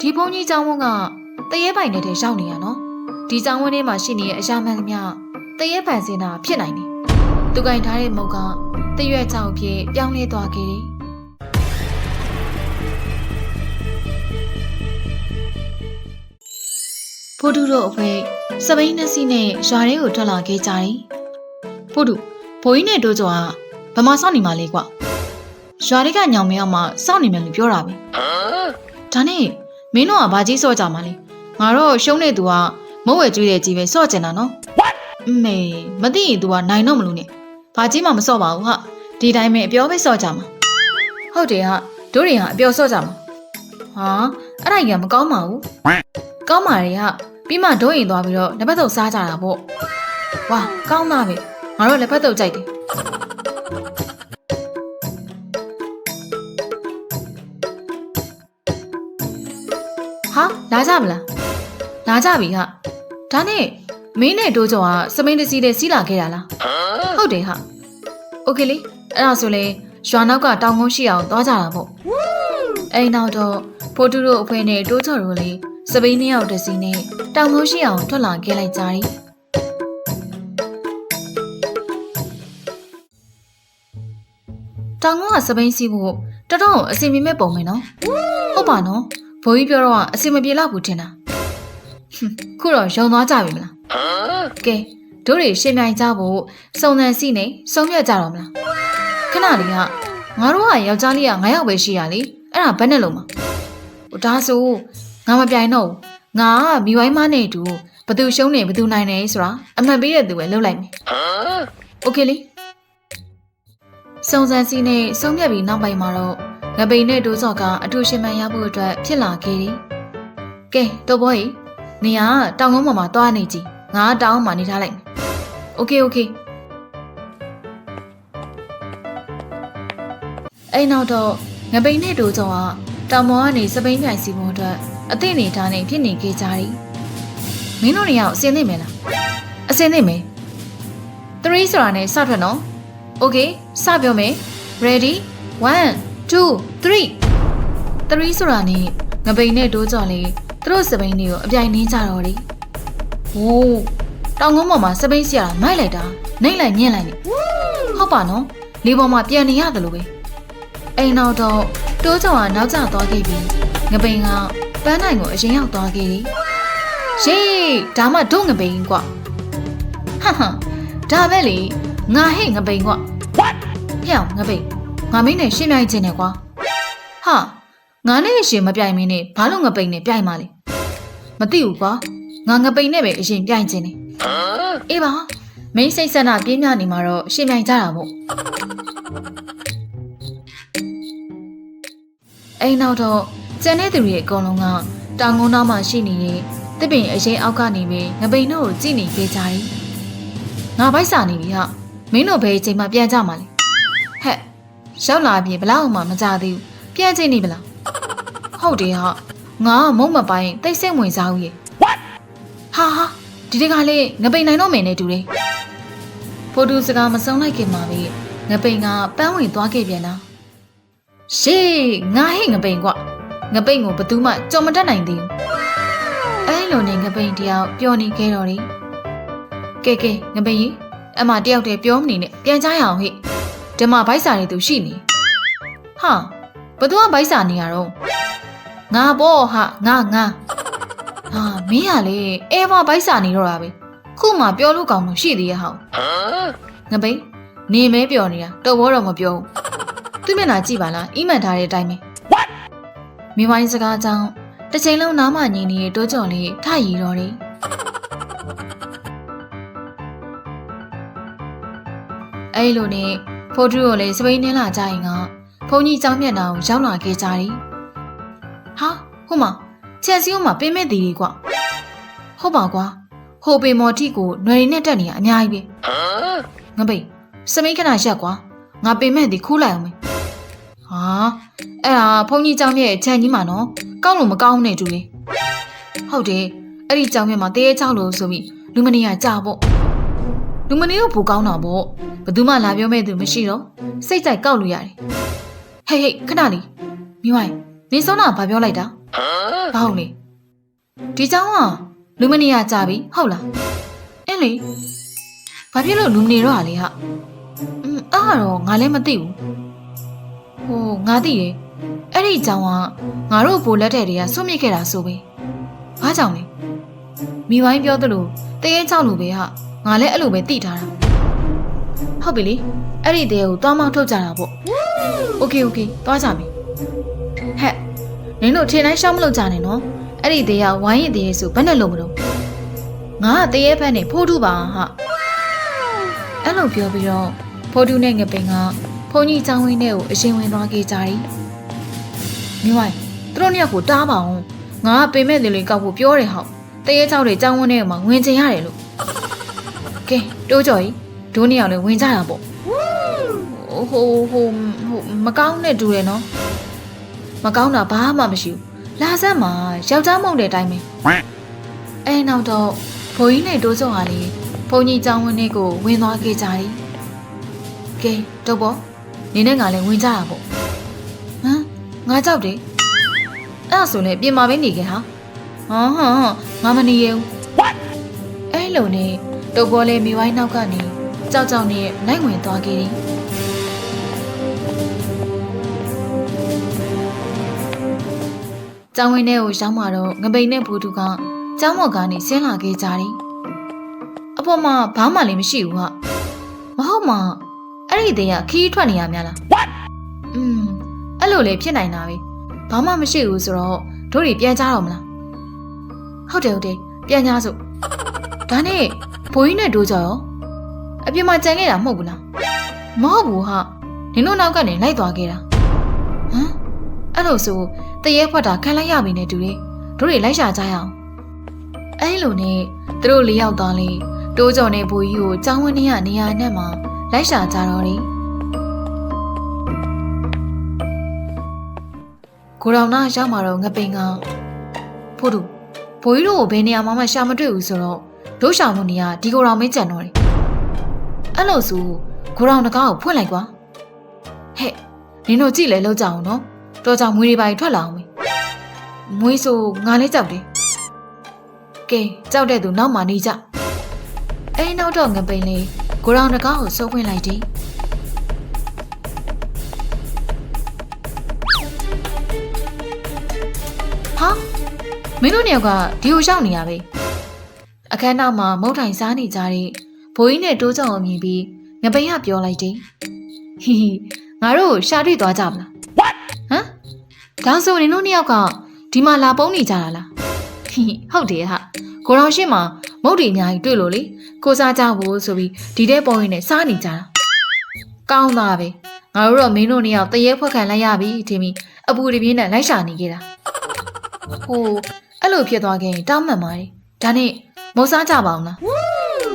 ဒီဘုန်းကြီးကျောင်းဝန်းကတရေပိုင်တဲ့ထဲရောက်နေရနော်ဒီကျောင်းဝန်းထဲမှာရှိနေတဲ့အရာမှန်သမျှတရေပိုင်စင်တာဖြစ်နိုင်တယ်သူကင်ထားတဲ့မုတ်ကတရွက်ချောင်းဖြစ်ပြောင်းလဲသွားခဲ့တယ်ဖိုးတူတို့အဖွဲစပိန်နှစီနဲ့ရွာထဲကိုထွက်လာခဲ့ကြတယ်ဖိုးတူဘိုးကြီးနဲ့တိုးကျော်ကဗမာစောင့်နေမှလေကွာရွာတွေကညောင်မရောက်မှစောင့်နေမယ်လို့ပြောတာပဲဒါနဲ့ မင်းတို့ကဘာကြီးစော့ကြမှာလဲငါတော့ရှုံးတဲ့သူကမုတ်ဝဲကျွေးတဲ့ကြီးပဲစော့ကျင်တာနော်အမေမသိရင် तू ကနိုင်တော့မလို့နဲ့ဘာကြီးမှမစော့ပါဘူးဟာဒီတိုင်းပဲအပြောပဲစော့ကြမှာဟုတ်တယ်ဟာတို့တွေဟာအပြောစော့ကြမှာဟာအဲ့ဒါကြီးကမကောင်းပါဘူးကောင်းပါရဲ့ဟာပြီးမှဒိုးရင်သွားပြီးတော့လက်ဖက်တုပ်စားကြတာပေါ့ဝါကောင်းသားပဲငါတို့လက်ဖက်တုပ်ကြိုက်တယ် လာကြမလားလာကြပြီဟာဒါနဲ့မင်းနဲ့တိုးကျော်ကစမိန်တစီတဲ့စီးလာခဲ့တာလားဟုတ်တယ်ဟာโอเคလေအဲ့ဒါဆိုလေရွာနောက်ကတောင်ကုန်းရှိအောင်သွားကြတာပေါ့အဲ့နောက်တော့ဖိုတူတို့အဖွဲနဲ့တိုးကျော်တို့လေစပိန်နှစ်ယောက်တစ်စီးနဲ့တောင်ကုန်းရှိအောင်ထွက်လာခဲ့လိုက်ကြတယ်တောင်ကုန်းကစပိန်စီးဖို့တော်တော်အစီအမီမဲ့ပုံပဲနော်ဟုတ်ပါနော် ဘိုးကြီးပြောတော့အစီမပြေတော့ဘူးထင်တာဟွန်းခုတော့ယုံသွားကြပြီမလားကဲတို့တွေရှင်းပြိုင်ကြဖို့စုံစမ်းစီနေစုံပြတ်ကြတော့မလားခဏလေးကငါတို့ကယောက်ျားလေးက9ယောက်ပဲရှိရလေအဲ့ဒါဘယ်နဲ့လုံးမဟိုဒါဆိုငါမပြိုင်တော့ဘူးငါကမိဝိုင်းမနဲ့အတူဘသူရှုံးနေဘသူနိုင်နေဆိုတာအမှန်ပေးတဲ့သူပဲလုပ်လိုက်မယ်โอเคလေစုံစမ်းစီနေစုံပြတ်ပြီးနောက်ပိုင်းမှာတော့ ငပိန်နဲ့ဒိုးစော့ကအထူးရှင်မှန်ရဖို့အတွက်ဖြစ်လာခဲ့တယ်။ကဲတော့ဘောကြီးနေရတောင်ကုန်းပေါ်မှာသွားနေကြည်ငါတောင်မှာနေထားလိုက်မယ်။ Okay okay အဲ့နောက်တော့ငပိန်နဲ့ဒိုးစော့ကတောင်ပေါ်ကနေစပိန်ကန်စီပေါ်အတွက်အသင့်နေထားနေဖြစ်နေခဲ့ကြသည်။မင်းတို့နေရအစင်းသိမ့်မယ်လား။အစင်းသိမ့်မယ်။3ဆိုတာနဲ့စထွက်နော်။ Okay စပြောမယ်။ Ready 1 2 3 3ဆိုတာနဲ့ငပိန်နဲ့ဒိုးကြော်လေးသူတို့စပိန်တွေကိုအပြိုင်နှင်းကြတော့လေဟိုးတောင်ကုန်းပေါ်မှာစပိန်ဆရာမိုက်လိုက်တာနှိမ့်လိုက်ညင်လိုက်နေဟုတ်ပါနော်လေပေါ်မှာပြန်နေရတယ်လို့ပဲအိမ်နောက်တော့တိုးကြော်ကနောက်ကျသွားခဲ့ပြီးငပိန်ကပန်းနိုင်ကိုအရင်ရောက်သွားခဲ့တယ်ရှေးဒါမှတို့ငပိန်ကွာဟဟဒါပဲလေငါဟဲ့ငပိန်ကွာ what ပြောင်းငပိန် ငါမင်းနဲ့ရှင်းပြိုင်ခြင်းနဲ့ကွာဟာငါနဲ့ရှင်မပြိုင်မင်းနဲ့ဘာလို့ငပိန်နဲ့ပြိုင်มาလဲမသိဘူးကွာငါငပိန်နဲ့ပဲအရင်ပြိုင်ခြင်းနဲ့အေးပါမင်းစိတ်ဆန္ဒပြင်းပြနေမှာတော့ရှင်းပြိုင်ကြတာပေါ့အိမ်နောက်တော့ကျန်တဲ့သူတွေအကုန်လုံးကတောင်ကုန်းသားမှာရှိနေတဲ့တစ်ပင်အရင်အောက်ကနေပဲငပိန်တို့ကိုကြည့်နေခဲ့ကြတယ်ငါဗိုက်စာနေပြီဟာမင်းတို့ဘယ်အချိန်မှပြန်ကြမှာလဲဟဲ့ ရောက်လာပြီဘလောက်မှမကြသေးဘူးပြန်ချိန်နေဗလားဟုတ်တယ်ဟာငါကမုံမပိုင်းတိတ်ဆိတ်ဝင်စားဦးရေ what ဟာဟာဒီတကလေးငပိန်နိုင်တော့မယ်နဲ့တူတယ်ဖိုတူစကားမဆုံးလိုက်ခင်မှာပဲငပိန်ကပန်းဝင်သွားခဲ့ပြန်တာရှေးငါဟဲ့ငပိန်ကွငပိန်ကိုဘသူမှကြော်မတတ်နိုင်သေးဘူးအဲလိုနဲ့ငပိန်တယောက်ပျော်နေခဲ့တော့တယ်ကဲကဲငပိန်ကြီးအမတယောက်တည်းပြောမနေနဲ့ပြန်ကြရအောင်ဟဲ့ ဒီမှာဗိုက်စာနေသူရှိနေဟာဘသူကဗိုက်စာနေရတော့ငါပေါ့ဟာငါငါဟာမင်းကလေအဲမဗိုက်စာနေတော့တာပဲခုမှပြောလို့ကောင်းလို့ရှိသေးရဲ့ဟောင်းငပိန်နေမဲပြောနေတာတော့ဘောတော့မပြောဘူးသူမျက်နှာကြည့်ပါလားအီးမှန်ထားတဲ့အတိုင်းပဲ what မိမိုင်းစကားကြောင့်တစ်ချိန်လုံးနားမငြိမ်နေတဲ့တိုးကြော်လေးထရီတော့တယ်အဲ့လိုနဲ့ ဖိုးထူးကိုလည်းစပိန်နှင်းလာကြရင်ကဘုံကြီးကြောင်းမျက်နှာကိုရောက်လာခဲ့ကြတယ်။ဟာဟိုမှာချက်စီးဟိုမှာပင်မဲ့သေးတယ်ကွ။ဟုတ်ပါကွာ။ဟိုပင်မော်တီကိုຫນွေနဲ့တက်နေတာအများကြီးပဲ။ငပိစမိတ်ခဏရက်ကွာ။ငါပင်မဲ့သေးခူးလိုက်အောင်မေ။ဟာအဲ့ဒါဘုံကြီးကြောင်းရဲ့ခြံကြီးမှာနော်။ကောက်လို့မကောင်းနဲ့တူလေ။ဟုတ်တယ်။အဲ့ဒီကြောင်းမျက်မှာတရေချောက်လို့ဆိုပြီးလူမနေရကြပေါ့။လူမနေရောဘူကောင်းတာပေါ့ ဘယ်သူမှလာပြောမဲ့သူမရှိတော့စိတ်ကြိုက်ကောက်လို့ရတယ်ဟေးဟေးခဏလေးမိဝိုင်းနေစောနာဘာပြောလိုက်တာဘာ ဘာဟုတ်လဲဒီเจ้าကလူမနေရကြပြီဟုတ်လားအင်းလေဘာဖြစ်လို့လူမနေတော့ဟာလေဟာอืมအဲ့ဒါတော့ငါလည်းမသိဘူးဟိုငါသိတယ်အဲ့ဒီเจ้าကငါတို့ဘိုးလက်ထက်တွေကဆွတ်မြစ်ခဲ့တာဆိုပဲဘာကြောင့်လဲမိဝိုင်းပြောသလိုတရေချောက်လိုပဲဟာငါလည်းအဲ့လိုပဲသိထားတာ ဟုတ်ပြီလေအဲ့ဒီတဲကိုသွားမောင်းထုတ်ကြတာပေါ့โอเคโอเคသွားကြပြီဟဲ့နင်တို့ထင်တိုင်းရှောက်မလို့ကြနဲ့နော်အဲ့ဒီတဲကဝိုင်းရင်တဲဆိုဘယ်နဲ့လုံးမလို့ငါကတဲရဲ့ဖက်နဲ့ဖိုးထုပါဟာအဲ့လိုပြောပြီးတော့ဖိုးထုနဲ့ငပင်ကဖုန်ကြီးချောင်းဝင်းထဲကိုအရင်ဝင်သွားခဲ့ကြတယ်မိဝိုင်းသူတို့နှစ်ယောက်ကိုတားပါအောင်ငါကပင်မဲ့လေလေကောက်ဖို့ပြောတယ်ဟောက်တဲရဲ့ချောက်တွေချောင်းဝင်းထဲမှာဝင်ချင်ရတယ်လို့ကဲတိုးကြော်ကြီး ဒိုးနှစ်ယောက်လည်းဝင်ကြတာပေါ့ဟိုဟိုဟိုမကောင်းတဲ့တူတယ်နော်မကောင်းတာဘာမှမရှိဘူးလာဆက်မှာယောက်ျားမုံတဲ့အတိုင်းပဲအဲနောက်တော့ဘိုးကြီးနဲ့တိုးစုံဟာလေဘုံကြီးចောင်းဝင်းလေးကိုဝင်သွားခဲ့ကြတယ်ကဲတော့ပေါ့နေနဲ့ငါလည်းဝင်ကြတာပေါ့ဟမ်ငါကြောက်တယ်အဲ့ဒါဆိုလည်းပြင်မာပဲနေခဲ့ဟာဟောဟောငါမနေရဘူးအဲ့လိုနဲ့တော့ပေါ်လေမိဝိုင်းနောက်ကနေ ကြောက်ကြောက်နဲ့နိုင်ဝင်သွားခဲ့တယ်။ကျောင်းဝင်းထဲကိုရောက်မှတော့ငပိန်နဲ့ဘူတူကကျောင်းမော်ကနေဆင်းလာခဲ့ကြတယ်။အဖေမဘာမှလည်းမရှိဘူးဟာ။မဟုတ်မှအဲ့ဒီတည်းကခီးထွက်နေရများလား။อืมအဲ့လိုလေဖြစ်နိုင်တာပဲ။ဘာမှမရှိဘူးဆိုတော့တို့တွေပြန်ကြတော့မလား။ဟုတ်တယ်ဟုတ်တယ်ပြန်ကြစို့။ဒါနဲ့ဘိုးကြီးနဲ့တို့ကြရော။ အပြင်မှာကြံခဲ့တာမဟုတ်ဘူးလား။မဟုတ်ဘူးဟာ။နင်တို့နောက်ကနေလိုက်သွားခဲ့တာ။ဟမ်အဲ့လိုဆို တရေဖွက်တာခံလိုက်ရပြီနဲ့တူတယ်တို့တွေလိုက်ရှာကြရအောင်အဲလိုနဲ့သူတို့လေးယောက်သွားလေတိုးကြော်နေဘူကြီးကိုចောင်းဝင်းထဲကနေရာနဲ့မှလိုက်ရှာကြတော့တယ်ကိုရောင်နာရောက်มาတော့ငပိန်ကဖို့တူဘိုးကြီးတို့ကိုဘယ်နေရာမှမရှာမတွေ့ဘူးဆိုတော့တို့ရှာမှုနေရဒီကိုရောင်မင်းကြံတော့တယ် အဲ့လိုဆိုကိုရောင်တကားကိုဖွင့်လိုက်ကွာဟဲ့နင်တို့ကြည့်လဲလောက်ကြအောင်နော်တော့ကြောင့်မွေးတွေပါထွက်လာအောင်မေမွေးဆိုငါလည်းကြောက်တယ်ကဲကြောက်တဲ့သူနောက်မှနေကြအဲနောက်တော့ငပိန်လေးကိုရောင်တကားကိုစိုးဖွင့်လိုက်တယ်ဟာမင်းတို့နှစ်ယောက်ကဒီကိုရောက်နေရပဲအခန်းနောက်မှာမုတ်ထိုင်စားနေကြတဲ့ ဘိုးကြီးနဲ့တိုးကြောင်အောင်မြင်ပြီးငပိန်ကပြောလိုက်တယ်ဟီဟီငါတို့ရှာတွေ့သွားကြမလားဟမ်ဒါဆိုရင်တို့နှစ်ယောက်ကဒီမှာလာပုံးနေကြတာလားဟိဟုတ်တယ်ဟာကိုရောင်ရှင်းမှာမုတ်တွေအများကြီးတွေ့လို့လေကိုစားကြဖို့ဆိုပြီးဒီတဲ့ပေါ်ရင်းနဲ့စားနေကြတာကောင်းသားပဲငါတို့တော့မင်းတို့နှစ်ယောက်တရေဖွက်ခံလိုက်ရပြီထင်ပြီးအပူတပြင်းနဲ့လိုက်ရှာနေကြတာဟိုအဲ့လိုဖြစ်သွားခဲ့ရင်တောင်းမှန်ပါတယ်ဒါနဲ့မုတ်စားကြပါအောင်လား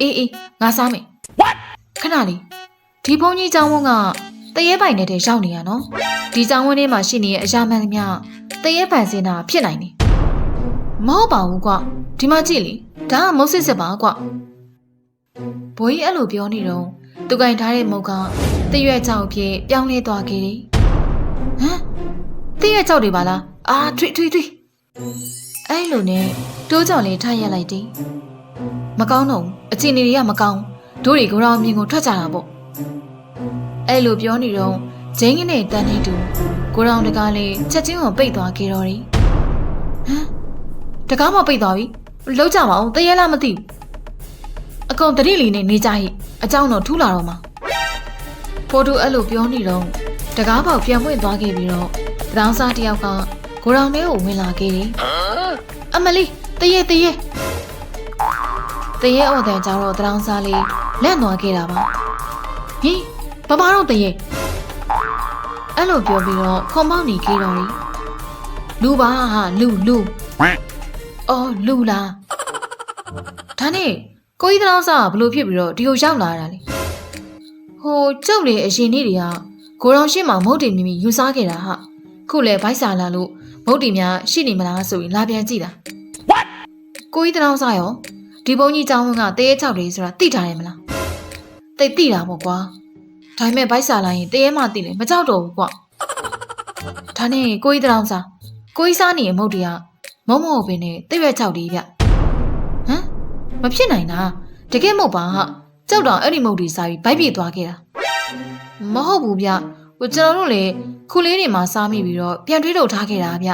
အေးအေးငါစားမယ် What ခဏလေးဒီဘုန်းကြီးကျောင်းဝန်းကတရေပိုင်နဲ့တည်းရောက်နေရနော်ဒီကျောင်းဝန်းထဲမှာရှိနေတဲ့အရာမှန်သမျှတရေပိုင်စင်တာဖြစ်နိုင်တယ်မဟုတ်ပါဘူးကွဒီမှာကြည့်လေဒါကမုတ်စစ်စစ်ပါကွဘိုးကြီးအဲ့လိုပြောနေတော့သူကင်ထားတဲ့မုတ်ကတရွက်ကြောက်ဖြစ်ပြောင်းလဲသွားခဲ့တယ်ဟမ်တရွက်ကြောက်တွေပါလားအာထွိထွိထွိအဲ့လိုနဲ့တိုးကြောင်လေးထားရလိုက်တယ် မကောင်းတော့ဘူးအချိန်တွေကမကောင်းတို့တွေကတော့မြင်ကိုထွက်ကြတာပေါ့အဲ့လိုပြောနေတော့ဂျင်းကနဲ့တန်နေတူကိုရောင်တကားလေးချက်ချင်းကိုပိတ်သွားခဲ့တော်ရီဟမ်တကားမပိတ်သွားပြီလောက်ကြမအောင်တရေလားမသိဘူးအကုန်တတိလီနဲ့နေကြဟိအကြောင်းတော့ထူလာတော့မှာဖိုတူအဲ့လိုပြောနေတော့တကားပေါက်ပြန်ဝင်သွားခဲ့ပြီးတော့တောင်စားတယောက်ကကိုရောင်လေးကိုဝင်လာခဲ့တယ်အမလီတရေတရေ တရေအော်တန်ကြတော့တောင်စားလေးလက်သွားခဲ့တာပါဟင်ဘမတော့တရေအဲ့လိုပြောပြီးတော့ခွန်ပေါက်နေခဲ့တော့တယ်လူပါဟာလူလူအော်လူလားဒါနဲ့ကိုကြီးတောင်စားကဘလို့ဖြစ်ပြီးတော့ဒီကိုရောက်လာတာလေဟိုကျုပ်လေအရင်နေ့တွေကကိုရောင်ရှင်းမှာမုတ်တင်မိမိယူစားခဲ့တာဟာခုလေဗိုက်စာလာလို့မုတ်တင်များရှိနေမလားဆိုပြီးလာပြန်ကြည့်တာကိုကြီးတောင်စားရော ဒီဘုန်းကြီးကျောင်းကတေးရဲချောက်တွေဆိုတာသိထားတယ်မလားသိသိတာပေါ့ကွာဒါပေမဲ့ဗိုက်စာလိုက်ရင်တရေမှသိလေမကြောက်တော့ဘူးကွာဒါနဲ့ကိုကြီးတောင်စားကိုကြီးစားနေရင်မဟုတ်တရားမုံမဟုတ်ပင်နဲ့တိရွက်ချောက်ဒီဗျဟမ်မဖြစ်နိုင်တာတကယ်မဟုတ်ပါဟာကြောက်တော့အဲ့ဒီမုတ်ဒီစားပြီးဗိုက်ပြေသွားခဲ့တာမဟုတ်ဘူးဗျဟိုကျွန်တော်တို့လေခုလေးတွေမှာစားမိပြီးတော့ပြန်တွေးထုတ်ထားခဲ့တာဗျ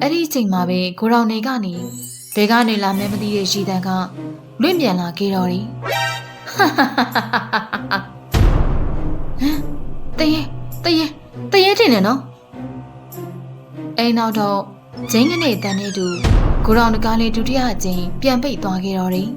အဲ့ဒီအချိန်မှာပဲကိုရောင်နေကနေ ဘဲကနေလာမဲမသိတဲ့ရှိတန်ကလွင့်ပြန်လာခဲ့တော်တယ်ဟမ်တရေတရေတရေတင်နေနော်အိမ်နောက်တော့ဂျင်းကနေတန်နေတူကိုရောင်တကားလေးဒုတိယအကြိမ်ပြန်ပိတ်သွားခဲ့တော်တယ်